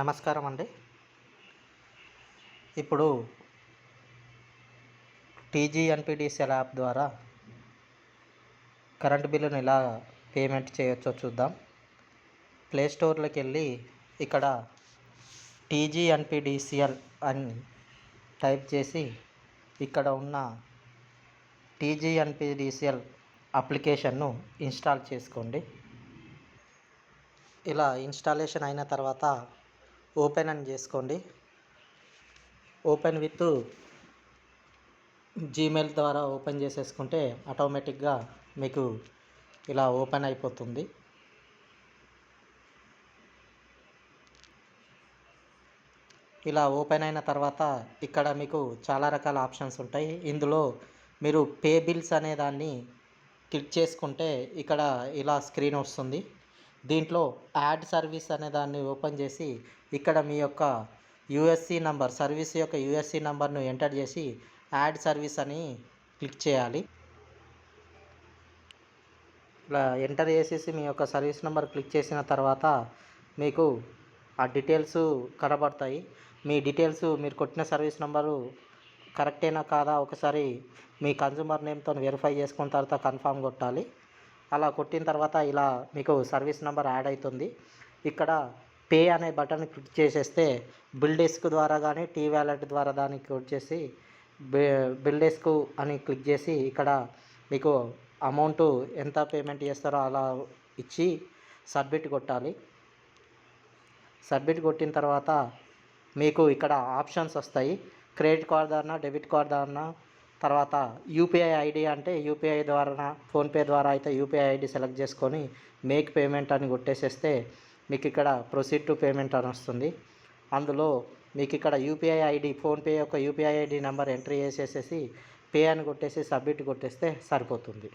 నమస్కారం అండి. ఇప్పుడు టీజీఎన్పిడిసిఎల్ యాప్ ద్వారా కరెంట్ బిల్లును ఎలా పేమెంట్ చేయొచ్చో చూద్దాం. ప్లే స్టోర్లోకి వెళ్ళి ఇక్కడ టీజీఎన్పిడిసిఎల్ అని టైప్ చేసి ఇక్కడ ఉన్న టీజీఎన్పిడిసిఎల్ అప్లికేషన్ను ఇన్స్టాల్ చేసుకోండి. ఇలా ఇన్స్టాలేషన్ అయిన తర్వాత ఓపెన్ అని చేసుకోండి. ఓపెన్ విత్ జీమెయిల్ ద్వారా ఓపెన్ చేసేసుకుంటే ఆటోమేటిక్గా మీకు ఇలా ఓపెన్ అయిపోతుంది. ఇలా ఓపెన్ అయిన తర్వాత ఇక్కడ మీకు చాలా రకాల ఆప్షన్స్ ఉంటాయి. ఇందులో మీరు పే బిల్స్ అనే దాన్ని క్లిక్ చేసుకుంటే ఇక్కడ ఇలా స్క్రీన్ వస్తుంది. దీంట్లో యాడ్ సర్వీస్ అనే దాన్ని ఓపెన్ చేసి ఇక్కడ మీ యొక్క యూఎస్సి నంబర్ సర్వీస్ యొక్క యూఎస్సి నంబర్ను ఎంటర్ చేసి యాడ్ సర్వీస్ అని క్లిక్ చేయాలి. ఇలా ఎంటర్ చేసేసి మీ యొక్క సర్వీస్ నెంబర్ క్లిక్ చేసిన తర్వాత మీకు ఆ డీటెయిల్స్ కనబడతాయి. మీ డీటెయిల్స్ మీరు కొట్టిన సర్వీస్ నెంబరు కరెక్టేనా కాదా ఒకసారి మీ కన్జ్యూమర్ నేమ్తో వెరిఫై చేసుకున్న తర్వాత కన్ఫామ్ కొట్టాలి. అలా కొట్టిన తర్వాత ఇలా మీకు సర్వీస్ నెంబర్ యాడ్ అవుతుంది ఇక్కడ పే అనే బటన్ క్లిక్ చేసేస్తే బిల్ డెస్క్ ద్వారా కానీ టీ వ్యాలెట్ ద్వారా దానికి వచ్చేసి బిల్ డెస్క్ అని క్లిక్ చేసి ఇక్కడ మీకు అమౌంట్ ఎంత పేమెంట్ చేస్తారో అలా ఇచ్చి సబ్మిట్ కొట్టాలి. సబ్మిట్ కొట్టిన తర్వాత మీకు ఇక్కడ ఆప్షన్స్ వస్తాయి. క్రెడిట్ కార్డ్ ద్వారా డెబిట్ కార్డ్ ద్వారా తర్వాత యూపీఐ ఐడి అంటే యూపీఐ ద్వారా ఫోన్పే ద్వారా అయితే యూపీఐ ఐడి సెలెక్ట్ చేసుకొని మేక్ పేమెంట్ అని కొట్టేసేస్తే మీకు ఇక్కడ ప్రొసీడ్ టు పేమెంట్ అని వస్తుంది. అందులో మీకు ఇక్కడ యూపీఐ ఐడి ఫోన్పే యొక్క యూపీఐ ఐడి నెంబర్ ఎంట్రీ చేసేసేసి పే అని కొట్టేసి సబ్మిట్ కొట్టేస్తే సరిపోతుంది.